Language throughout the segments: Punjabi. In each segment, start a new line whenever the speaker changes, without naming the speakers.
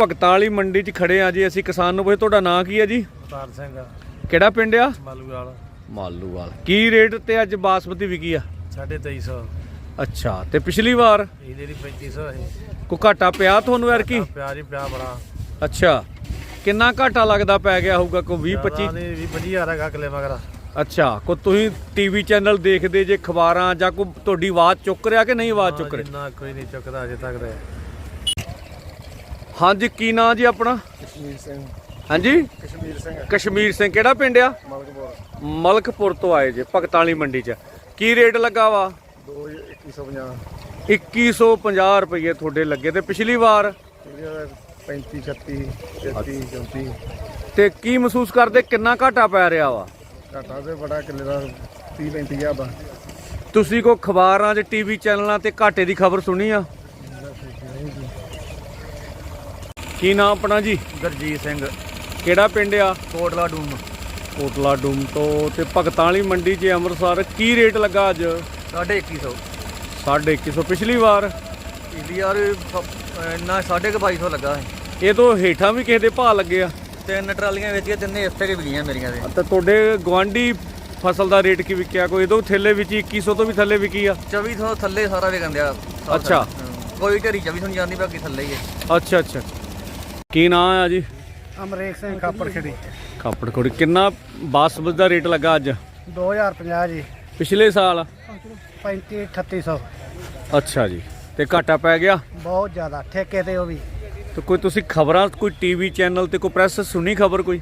ਭਗਤਾਂ ਵਾਲੀ ਮੰਡੀ 'ਚ ਖੜੇ ਆ ਜੀ ਅਸੀਂ ਕਿਸਾਨ ਨੂੰ ਪੁੱਛ ਤੁਹਾਡਾ ਨਾਂ ਕੀ ਹੈ ਜੀ?
ਅਵਤਾਰ ਸਿੰਘ
ਕਿਹੜਾ ਪਿੰਡ ਆ?
ਮਾਲੂਵਾਲ।
ਮਾਲੂਵਾਲ। ਕੀ ਰੇਟ ਤੇ ਅੱਜ ਬਾਸਮਤੀ ਵਿਕੀ ਆ?
2350
ਅੱਛਾ ਤੇ ਪਿਛਲੀ ਵਾਰ?
ਇਹ ਜਿਹੜੀ 3500 ਹੈ
ਕੋ ਘਾਟਾ ਪਿਆ ਤੁਹਾਨੂੰ ਯਾਰ ਕੀ
ਪਿਆਰ ਹੀ ਪਿਆ ਬੜਾ।
ਅੱਛਾ ਕਿੰਨਾ ਘਾਟਾ ਲੱਗਦਾ ਪੈ ਗਿਆ ਹੋਊਗਾ ਕੋ 20 25
ਨਹੀਂ 20 25000 ਹੈਗਾ ਕਿਲੇ ਮਗਰ।
ਅੱਛਾ ਕੋ ਤੁਸੀਂ ਟੀਵੀ ਚੈਨਲ ਦੇਖਦੇ ਜੇ ਖਬਰਾਂ ਜਾਂ ਕੋ ਤੁਹਾਡੀ ਆਵਾਜ਼ ਚੁੱਕ ਰਿਹਾ ਕਿ ਨਹੀਂ ਆਵਾਜ਼ ਚੁੱਕ ਰਿਹਾ?
ਨਾ ਕੋਈ ਨਹੀਂ ਚੁੱਕਦਾ ਅਜੇ ਤੱਕ ਤੇ।
ਹਾਂਜੀ ਕੀ ਨਾਂ ਜੀ ਆਪਣਾ?
ਕਸ਼ਮੀਰ ਸਿੰਘ।
ਹਾਂਜੀ?
ਕਸ਼ਮੀਰ ਸਿੰਘ
ਕਸ਼ਮੀਰ ਸਿੰਘ ਕਿਹੜਾ ਪਿੰਡ ਆ?
ਮਲਕਪੁਰ।
ਮਲਕਪੁਰ ਤੋਂ ਆਏ ਜੇ ਭਗਤਾਂ ਵਾਲੀ ਮੰਡੀ 'ਚ। ਕੀ ਰੇਟ ਲੱਗਾ ਵਾ?
2150
2150 ਰੁਪਏ ਤੁਹਾਡੇ ਲੱਗੇ ਤੇ ਪਿਛਲੀ ਵਾਰ?
35 36 33 34
ਤੇ ਕੀ ਮਹਿਸੂਸ ਕਰਦੇ ਕਿੰਨਾ ਘਾਟਾ ਪੈ ਰਿਹਾ ਵਾ?
ਘਾਟਾ ਤੇ ਬੜਾ ਕਿਲੇ ਦਾ 30 35000 ਦਾ।
ਤੁਸੀਂ ਕੋ ਖਬਰਾਂ 'ਚ ਟੀਵੀ ਚੈਨਲਾਂ ਤੇ ਘਾਟੇ ਦੀ ਖਬਰ ਸੁਣੀ ਆ? ਕੀ ਨਾਮ ਆਪਣਾ ਜੀ?
ਗਰਜੀਤ ਸਿੰਘ।
ਕਿਹੜਾ ਪਿੰਡ ਆ?
ਕੋਟਲਾ ਡੂਮ।
ਕੋਟਲਾ ਡੂਮ ਤੋਂ ਤੇ ਭਗਤਾਂ ਵਾਲੀ ਮੰਡੀ 'ਚ ਅੰਮ੍ਰਿਤਸਰ ਕੀ ਰੇਟ ਲੱਗਾ ਅੱਜ?
2150
2150 ਪਿਛਲੀ ਵਾਰ?
ਇਹਦੀ ਯਾਰ ਇੰਨਾ 2250 ਲੱਗਾ ਹੈ
ਇਹ ਤੋਂ ਹੇਠਾਂ ਵੀ ਕਿਸੇ ਦੇ ਭਾਅ ਲੱਗੇ ਆ?
ਤਿੰਨ ਟਰਾਲੀਆਂ ਵੇਚੀਆਂ ਤਿੰਨੇ ਇੱਥੇ ਕੇ ਵਿਕੀਆਂ ਮੇਰੀਆਂ ਦੇ।
ਤੇ ਤੁਹਾਡੇ ਗਵਾਂਢੀ ਫਸਲ ਦਾ ਰੇਟ ਕੀ ਵਿਕਿਆ? ਕੋਈ ਇਹਦੋਂ ਥੱਲੇ ਵਿੱਚ ਹੀ 2100 ਤੋਂ ਵੀ ਥੱਲੇ ਵਿਕੀ ਆ?
2400 ਥੱਲੇ ਸਾਰਾ ਵਿਕਣ ਦਿਆ।
ਅੱਛਾ।
ਕੋਈ ਢੇਰੀ 2400 ਨਹੀਂ ਜਾਂਦੀ ਬਾਕੀ ਥੱਲੇ ਹੀ ਹੈ
ਅੱਛਾ ਅੱਛਾ। ਕੀ ਨਾਂ ਆ ਜੀ?
ਅਮਰੇਕ ਸਿੰਘ ਖਾਪਰ ਖੇੜੀ
ਕਾਪੜ ਕੋੜੀ ਕਿੰਨਾ ਬਾਸਮਤ ਦਾ ਰੇਟ ਲੱਗਾ ਅੱਜ?
2050 ਜੀ।
ਪਿਛਲੇ ਸਾਲ?
35 3800
ਅੱਛਾ ਜੀ। ਤੇ ਘਾਟਾ ਪੈ ਗਿਆ?
ਬਹੁਤ ਜ਼ਿਆਦਾ। ਠੇਕੇ ਤੇ ਉਹ ਵੀ।
ਤੇ ਕੋਈ ਤੁਸੀਂ ਖਬਰਾਂ ਕੋਈ ਟੀਵੀ ਚੈਨਲ ਤੇ ਕੋਈ ਪ੍ਰੈਸ ਸੁਣੀ ਖਬਰ ਕੋਈ?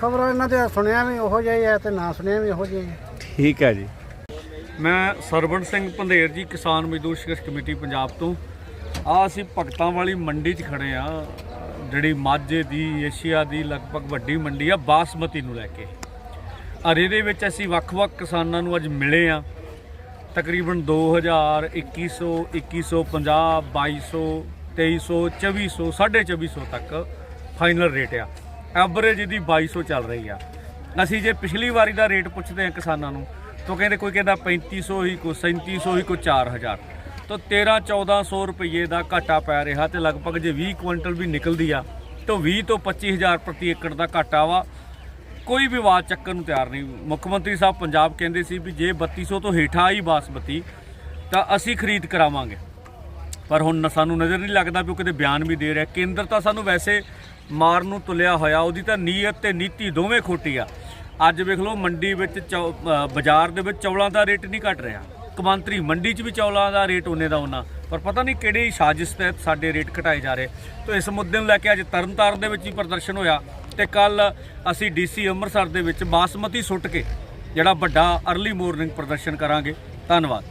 ਖਬਰਾਂ ਇਹਨਾਂ ਤੇ ਸੁਣਿਆ ਵੀ ਉਹੋ ਜਿਹਾ ਹੀ ਤੇ ਨਾ ਸੁਣਿਆ ਵੀ ਉਹੋ ਜਿਹਾ ਹੈ।
ਠੀਕ ਹੈ ਜੀ। ਮੈਂ ਸਰਵਣ ਸਿੰਘ ਪੰਧੇਰ ਜੀ ਕਿਸਾਨ ਮਜ਼ਦੂਰ ਸੰਘਰਸ਼ ਕਮੇਟੀ ਪੰਜਾਬ ਤੋਂ। ਆ ਅਸੀਂ ਭਗਤਾਂ ਵਾਲੀ ਮੰਡੀ 'ਚ ਖੜੇ ਆ। ਜਿਹੜੀ ਮਾਝੇ ਦੀ, ਏਸ਼ੀਆ ਦੀ ਲਗਭਗ ਵੱਡੀ ਮੰਡੀ ਆ, ਬਾਸਮਤੀ ਨੂੰ ਲੈ ਕੇ। ਔਰ ਇਹਦੇ ਵਿੱਚ ਅਸੀਂ ਵੱਖ-ਵੱਖ ਕਿਸਾਨਾਂ ਨੂੰ ਅੱਜ ਮਿਲੇ ਆ। ਤਕਰੀਬਨ 2000 2100 2150 2200 2300 2400 2450 ਤੱਕ ਫਾਈਨਲ ਰੇਟ ਆ। ਐਵਰੇਜ ਇਹਦੀ 2200 ਚੱਲ ਰਹੀ ਆ। ਅਸੀਂ ਜੇ ਪਿਛਲੀ ਵਾਰੀ ਦਾ ਰੇਟ ਪੁੱਛਦੇ ਆ ਕਿਸਾਨਾਂ ਨੂੰ, ਤਾਂ ਕਹਿੰਦੇ ਕੋਈ ਕਹਿੰਦਾ 3500 ਹੀ ਕੋਈ 3700 ਹੀ ਕੋਈ 4000 ਤਾਂ 13 1400 ਰੁਪਏ ਦਾ ਘਾਟਾ ਪੈ ਰਿਹਾ ਤੇ ਲਗਭਗ ਜੇ 20 ਕੁਇੰਟਲ ਵੀ ਨਿਕਲਦੀ ਆ, ਤਾਂ 20 ਤੋਂ 25000 ਪ੍ਰਤੀ ਏਕੜ ਦਾ ਘਾਟਾ ਵਾ। ਕੋਈ ਵੀ ਆਵਾਜ਼ ਚੱਕਣ ਨੂੰ ਤਿਆਰ ਨਹੀਂ। ਮੁੱਖ ਮੰਤਰੀ ਸਾਹਿਬ ਪੰਜਾਬ ਕਹਿੰਦੇ ਸੀ ਵੀ ਜੇ 3200 ਤੋਂ ਹੇਠਾਂ ਆਈ ਬਾਸਮਤੀ, ਤਾਂ ਅਸੀਂ ਖਰੀਦ ਕਰਾਵਾਂਗੇ। ਪਰ ਹੁਣ ਸਾਨੂੰ ਨਜ਼ਰ ਨਹੀਂ ਲੱਗਦਾ ਵੀ ਉਹ ਕਿਤੇ ਬਿਆਨ ਵੀ ਦੇ ਰਿਹਾ। ਕੇਂਦਰ ਤਾਂ ਸਾਨੂੰ ਵੈਸੇ ਮਾਰ ਨੂੰ ਤੁਲਿਆ ਹੋਇਆ, ਉਹਦੀ ਤਾਂ ਨੀਅਤ ਤੇ ਨੀਤੀ ਦੋਵੇਂ ਖੋਟੀ ਆ। ਅੱਜ ਵੇਖ ਲਓ ਮੰਡੀ ਵਿੱਚ ਚੌ- ਬਾਜ਼ਾਰ ਦੇ ਵਿੱਚ ਚੌਲਾਂ ਦਾ ਰੇਟ ਨਹੀਂ ਘਟ ਰਿਹਾ। ਕਮਾਂਤਰੀ ਮੰਡੀ 'ਚ ਵੀ ਚੌਲਾਂ ਦਾ ਰੇਟ ਉਹਨੇ ਦਾ ਉਹਨਾਂ ਪਰ ਪਤਾ ਨਹੀਂ ਕਿਹੜੀ ਸਾਜ਼ਿਸ਼ ਤਹਿਤ ਸਾਡੇ ਰੇਟ ਘਟਾਏ ਜਾ ਰਹੇ। ਤਾਂ ਇਸ ਮੁੱਦੇ ਨੂੰ ਲੈ ਕੇ ਅੱਜ ਤਰਨਤਾਰਨ ਦੇ ਵਿੱਚ ਵੀ ਪ੍ਰਦਰਸ਼ਨ ਹੋਇਆ ਤੇ ਕੱਲ ਅਸੀਂ ਡੀਸੀ ਅੰਮ੍ਰਿਤਸਰ ਦੇ ਵਿੱਚ ਬਾਸਮਤੀ ਸੁੱਟ ਕੇ ਜਿਹੜਾ ਵੱਡਾ ਅਰਲੀ ਮਾਰਨਿੰਗ ਪ੍ਰਦਰਸ਼ਨ ਕਰਾਂਗੇ। ਧੰਨਵਾਦ।